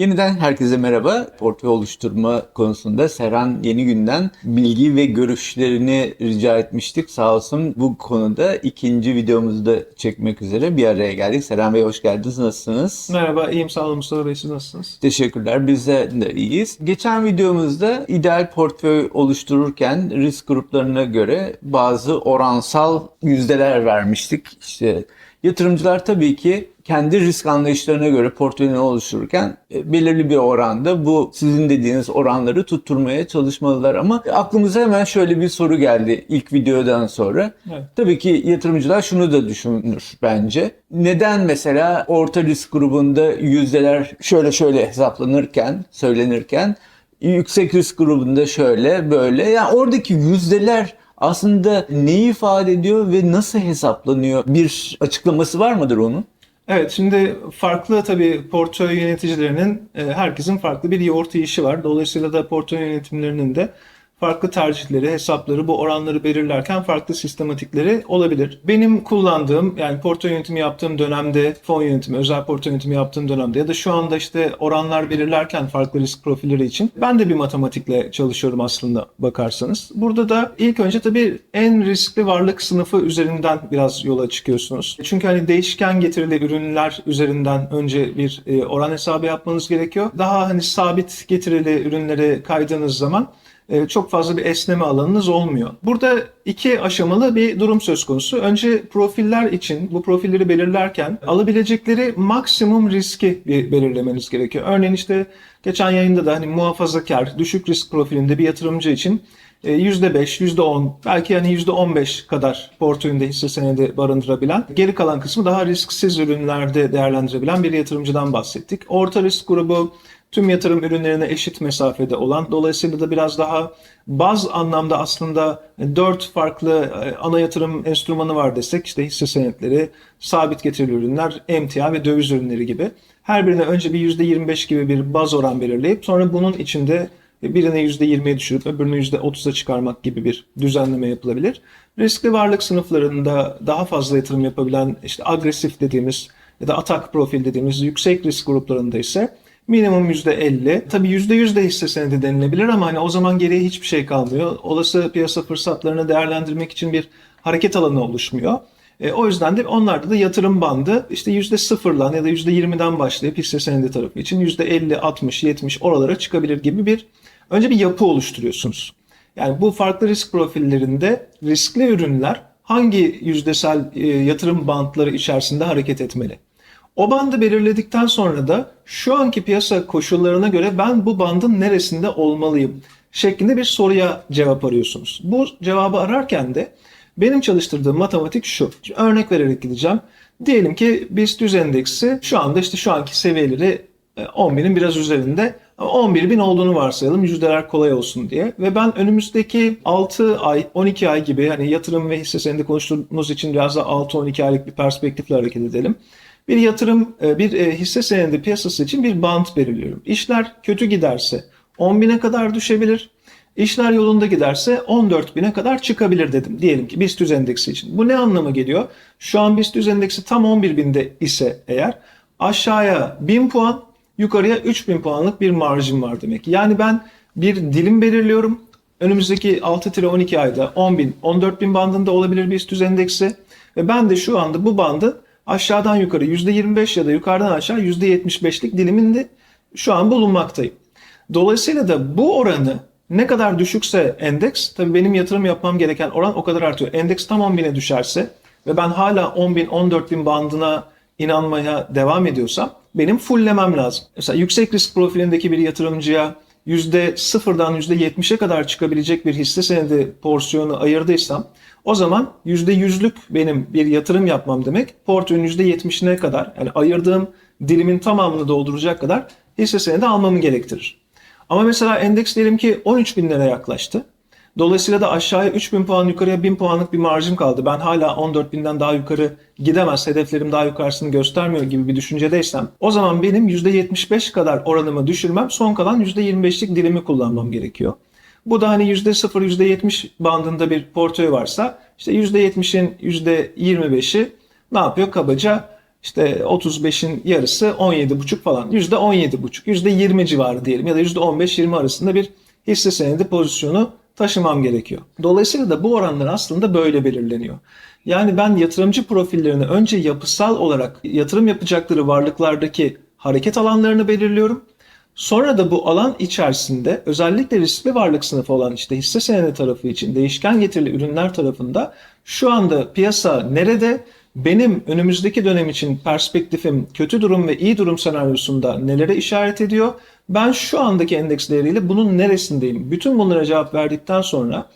Yeniden herkese merhaba. Portföy oluşturma konusunda Serhan Yeni Günden bilgi ve görüşlerini rica etmiştik. Sağ olsun bu konuda ikinci videomuzu da çekmek üzere bir araya geldik. Serhan Bey hoş geldiniz. Nasılsınız? Merhaba, iyiyim sağ olun Mustafa Bey, siz nasılsınız? Teşekkürler. Biz de, de iyiyiz. Geçen videomuzda ideal portföy oluştururken risk gruplarına göre bazı oransal yüzdeler vermiştik. İşte yatırımcılar tabii ki kendi risk anlayışlarına göre portföyünü oluştururken e, belirli bir oranda bu sizin dediğiniz oranları tutturmaya çalışmalılar ama aklımıza hemen şöyle bir soru geldi ilk videodan sonra. Evet. Tabii ki yatırımcılar şunu da düşünür bence. Neden mesela orta risk grubunda yüzdeler şöyle şöyle hesaplanırken, söylenirken yüksek risk grubunda şöyle böyle yani oradaki yüzdeler aslında neyi ifade ediyor ve nasıl hesaplanıyor? Bir açıklaması var mıdır onun? Evet, şimdi farklı tabii portföy yöneticilerinin, e, herkesin farklı bir yoğurt yiyişi var. Dolayısıyla da portföy yönetimlerinin de farklı tercihleri, hesapları, bu oranları belirlerken farklı sistematikleri olabilir. Benim kullandığım, yani portföy yönetimi yaptığım dönemde, fon yönetimi, özel portföy yönetimi yaptığım dönemde ya da şu anda işte oranlar belirlerken farklı risk profilleri için ben de bir matematikle çalışıyorum aslında bakarsanız. Burada da ilk önce tabii en riskli varlık sınıfı üzerinden biraz yola çıkıyorsunuz. Çünkü hani değişken getirili ürünler üzerinden önce bir e, oran hesabı yapmanız gerekiyor. Daha hani sabit getirili ürünlere kaydığınız zaman çok fazla bir esneme alanınız olmuyor. Burada iki aşamalı bir durum söz konusu. Önce profiller için bu profilleri belirlerken alabilecekleri maksimum riski bir belirlemeniz gerekiyor. Örneğin işte geçen yayında da hani muhafazakar, düşük risk profilinde bir yatırımcı için e, %5, %10 belki yani %15 kadar portföyünde hisse senedi barındırabilen, geri kalan kısmı daha risksiz ürünlerde değerlendirebilen bir yatırımcıdan bahsettik. Orta risk grubu tüm yatırım ürünlerine eşit mesafede olan, dolayısıyla da biraz daha baz anlamda aslında dört farklı e, ana yatırım enstrümanı var desek, işte hisse senetleri, sabit getirili ürünler, emtia ve döviz ürünleri gibi. Her birine önce bir %25 gibi bir baz oran belirleyip sonra bunun içinde birini %20'ye düşürüp öbürünü %30'a çıkarmak gibi bir düzenleme yapılabilir. Riskli varlık sınıflarında daha fazla yatırım yapabilen işte agresif dediğimiz ya da atak profil dediğimiz yüksek risk gruplarında ise minimum %50. Tabii %100 de hisse senedi denilebilir ama hani o zaman geriye hiçbir şey kalmıyor. Olası piyasa fırsatlarını değerlendirmek için bir hareket alanı oluşmuyor. E, o yüzden de onlarda da yatırım bandı işte %0'dan ya da %20'den başlayıp hisse senedi tarafı için %50, 60, 70 oralara çıkabilir gibi bir önce bir yapı oluşturuyorsunuz. Yani bu farklı risk profillerinde riskli ürünler hangi yüzdesel e, yatırım bantları içerisinde hareket etmeli? O bandı belirledikten sonra da şu anki piyasa koşullarına göre ben bu bandın neresinde olmalıyım şeklinde bir soruya cevap arıyorsunuz. Bu cevabı ararken de benim çalıştırdığım matematik şu. Örnek vererek gideceğim. Diyelim ki BIST 100 endeksi şu anda işte şu anki seviyeleri e, 10.000'in biraz üzerinde ama 11.000 olduğunu varsayalım yüzdeler kolay olsun diye. Ve ben önümüzdeki 6 ay, 12 ay gibi hani yatırım ve hisse senedi konuştuğumuz için biraz da 6-12 aylık bir perspektifle hareket edelim. Bir yatırım, e, bir e, hisse senedi piyasası için bir bant belirliyorum. İşler kötü giderse 10.000'e kadar düşebilir. İşler yolunda giderse 14.000'e kadar çıkabilir dedim. Diyelim ki BIST 100 endeksi için. Bu ne anlama geliyor? Şu an BIST 100 endeksi tam 11.000'de ise eğer aşağıya 1000 puan, yukarıya 3000 puanlık bir marjim var demek. Yani ben bir dilim belirliyorum. Önümüzdeki 6-12 ayda 10.000, 14.000 bandında olabilir BIST 100 endeksi. Ve ben de şu anda bu bandı aşağıdan yukarı %25 ya da yukarıdan aşağı %75'lik diliminde şu an bulunmaktayım. Dolayısıyla da bu oranı ne kadar düşükse endeks, tabii benim yatırım yapmam gereken oran o kadar artıyor. Endeks tam 10.000'e düşerse ve ben hala 10.000, 14.000 bandına inanmaya devam ediyorsam benim fulllemem lazım. Mesela yüksek risk profilindeki bir yatırımcıya %0'dan %70'e kadar çıkabilecek bir hisse senedi porsiyonu ayırdıysam o zaman %100'lük benim bir yatırım yapmam demek portföyün %70'ine kadar yani ayırdığım dilimin tamamını dolduracak kadar hisse senedi almamı gerektirir. Ama mesela endeks diyelim ki 13 binlere yaklaştı. Dolayısıyla da aşağıya 3000 puan yukarıya 1000 puanlık bir marjım kaldı. Ben hala 14 binden daha yukarı gidemez, hedeflerim daha yukarısını göstermiyor gibi bir düşüncedeysem o zaman benim %75 kadar oranımı düşürmem, son kalan %25'lik dilimi kullanmam gerekiyor. Bu da hani %0, %70 bandında bir portföy varsa işte %70'in %25'i ne yapıyor? Kabaca işte 35'in yarısı 17,5 falan. %17,5, %20 civarı diyelim ya da %15-20 arasında bir hisse senedi pozisyonu taşımam gerekiyor. Dolayısıyla da bu oranlar aslında böyle belirleniyor. Yani ben yatırımcı profillerini önce yapısal olarak yatırım yapacakları varlıklardaki hareket alanlarını belirliyorum. Sonra da bu alan içerisinde özellikle riskli varlık sınıfı olan işte hisse senedi tarafı için değişken getirili ürünler tarafında şu anda piyasa nerede? Benim önümüzdeki dönem için perspektifim kötü durum ve iyi durum senaryosunda nelere işaret ediyor? Ben şu andaki endeks değeriyle bunun neresindeyim? Bütün bunlara cevap verdikten sonra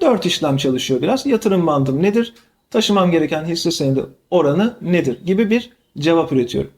4 işlem çalışıyor biraz. Yatırım bandım nedir? Taşımam gereken hisse senedi oranı nedir? Gibi bir cevap üretiyorum.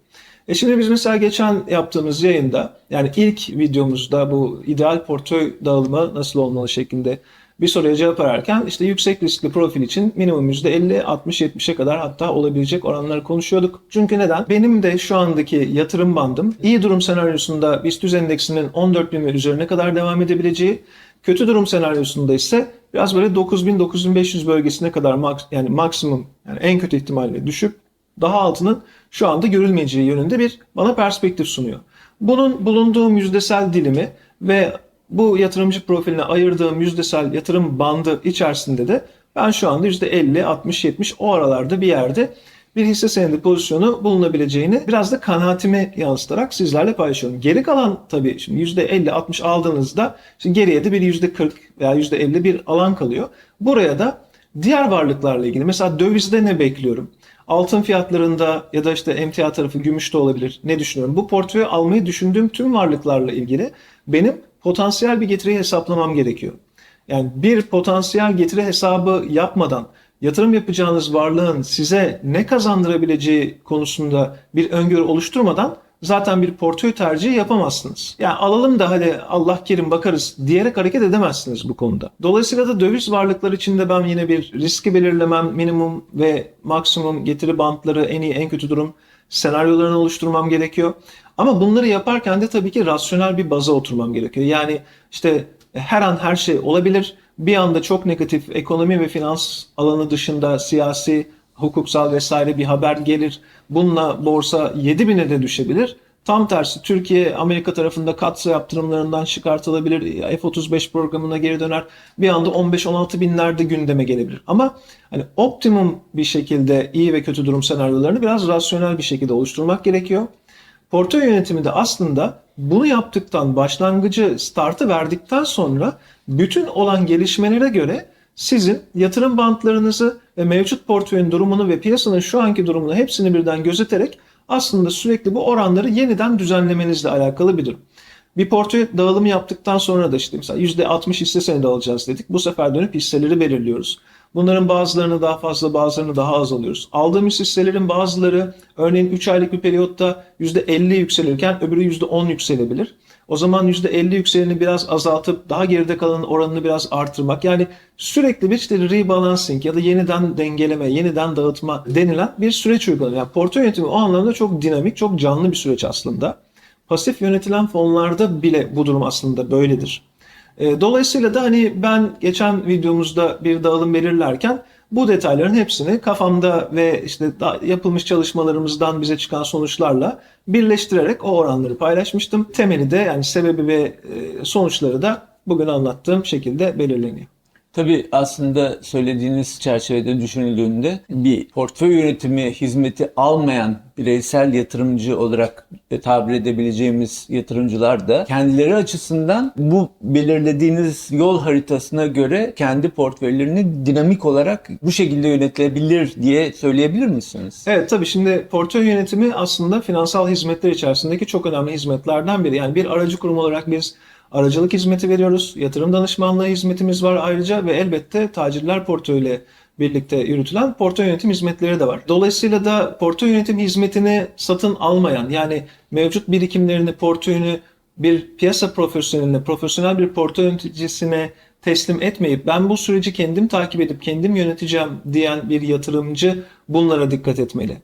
E şimdi biz mesela geçen yaptığımız yayında yani ilk videomuzda bu ideal portföy dağılımı nasıl olmalı şeklinde bir soruya cevap ararken işte yüksek riskli profil için minimum %50, 60, 70'e kadar hatta olabilecek oranları konuşuyorduk. Çünkü neden? Benim de şu andaki yatırım bandım iyi durum senaryosunda BIST 100 endeksinin 14 bin ve üzerine kadar devam edebileceği, kötü durum senaryosunda ise biraz böyle 9000-9500 bölgesine kadar yani maksimum yani en kötü ihtimalle düşüp daha altının şu anda görülmeyeceği yönünde bir bana perspektif sunuyor. Bunun bulunduğum yüzdesel dilimi ve bu yatırımcı profiline ayırdığım yüzdesel yatırım bandı içerisinde de ben şu anda %50, 60, 70 o aralarda bir yerde bir hisse senedi pozisyonu bulunabileceğini biraz da kanaatimi yansıtarak sizlerle paylaşıyorum. Geri kalan tabii şimdi %50, 60 aldığınızda şimdi geriye de bir %40 veya %50 bir alan kalıyor. Buraya da diğer varlıklarla ilgili mesela dövizde ne bekliyorum? Altın fiyatlarında ya da işte emtia tarafı gümüşte olabilir. Ne düşünüyorum? Bu portföyü almayı düşündüğüm tüm varlıklarla ilgili benim potansiyel bir getiriyi hesaplamam gerekiyor. Yani bir potansiyel getiri hesabı yapmadan yatırım yapacağınız varlığın size ne kazandırabileceği konusunda bir öngörü oluşturmadan zaten bir portföy tercihi yapamazsınız. Yani alalım da hadi Allah kerim bakarız diyerek hareket edemezsiniz bu konuda. Dolayısıyla da döviz varlıkları içinde ben yine bir riski belirlemem, minimum ve maksimum getiri bantları, en iyi en kötü durum senaryolarını oluşturmam gerekiyor. Ama bunları yaparken de tabii ki rasyonel bir baza oturmam gerekiyor. Yani işte her an her şey olabilir. Bir anda çok negatif ekonomi ve finans alanı dışında siyasi, hukuksal vesaire bir haber gelir. Bununla borsa 7000'e de düşebilir. Tam tersi Türkiye Amerika tarafında katsa yaptırımlarından çıkartılabilir. F-35 programına geri döner. Bir anda 15-16 binlerde gündeme gelebilir. Ama hani optimum bir şekilde iyi ve kötü durum senaryolarını biraz rasyonel bir şekilde oluşturmak gerekiyor. Portföy yönetimi de aslında bunu yaptıktan başlangıcı startı verdikten sonra bütün olan gelişmelere göre sizin yatırım bantlarınızı ve mevcut portföyün durumunu ve piyasanın şu anki durumunu hepsini birden gözeterek aslında sürekli bu oranları yeniden düzenlemenizle alakalı bir durum. Bir portföy dağılımı yaptıktan sonra da işte mesela %60 hisse senedi alacağız dedik. Bu sefer dönüp hisseleri belirliyoruz. Bunların bazılarını daha fazla bazılarını daha az alıyoruz. Aldığımız hisselerin bazıları örneğin 3 aylık bir periyotta %50 yükselirken öbürü %10 yükselebilir. O zaman %50 yükseleni biraz azaltıp daha geride kalan oranını biraz artırmak. Yani sürekli bir işte rebalancing ya da yeniden dengeleme, yeniden dağıtma denilen bir süreç uygulanıyor. Yani portföy yönetimi o anlamda çok dinamik, çok canlı bir süreç aslında. Pasif yönetilen fonlarda bile bu durum aslında böyledir. E, Dolayısıyla da hani ben geçen videomuzda bir dağılım belirlerken bu detayların hepsini kafamda ve işte yapılmış çalışmalarımızdan bize çıkan sonuçlarla birleştirerek o oranları paylaşmıştım. Temeli de yani sebebi ve e, sonuçları da bugün anlattığım şekilde belirleniyor. Tabii aslında söylediğiniz çerçevede düşünüldüğünde bir portföy yönetimi hizmeti almayan bireysel yatırımcı olarak tabir edebileceğimiz yatırımcılar da kendileri açısından bu belirlediğiniz yol haritasına göre kendi portföylerini dinamik olarak bu şekilde yönetilebilir diye söyleyebilir misiniz? Evet tabii şimdi portföy yönetimi aslında finansal hizmetler içerisindeki çok önemli hizmetlerden biri. Yani bir aracı kurum olarak biz aracılık hizmeti veriyoruz. Yatırım danışmanlığı hizmetimiz var ayrıca ve elbette tacirler portföyüyle birlikte yürütülen portföy yönetim hizmetleri de var. Dolayısıyla da portföy yönetim hizmetini satın almayan yani mevcut birikimlerini, portföyünü bir piyasa profesyoneline, profesyonel bir portföy yöneticisine teslim etmeyip ben bu süreci kendim takip edip kendim yöneteceğim diyen bir yatırımcı bunlara dikkat etmeli.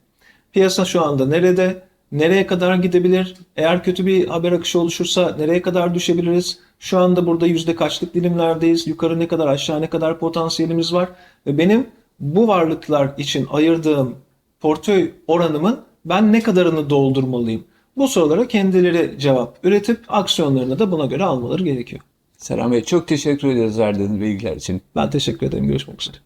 Piyasa şu anda nerede? Nereye kadar gidebilir? Eğer kötü bir haber akışı oluşursa nereye kadar düşebiliriz? Şu anda burada yüzde kaçlık dilimlerdeyiz? Yukarı ne kadar aşağı ne kadar potansiyelimiz var? Ve benim bu varlıklar için ayırdığım portföy oranımın Ben ne kadarını doldurmalıyım? Bu sorulara kendileri cevap üretip aksiyonlarını da buna göre almaları gerekiyor. Serhan Bey çok teşekkür ederiz verdiğiniz bilgiler için. Ben teşekkür ederim. Görüşmek üzere.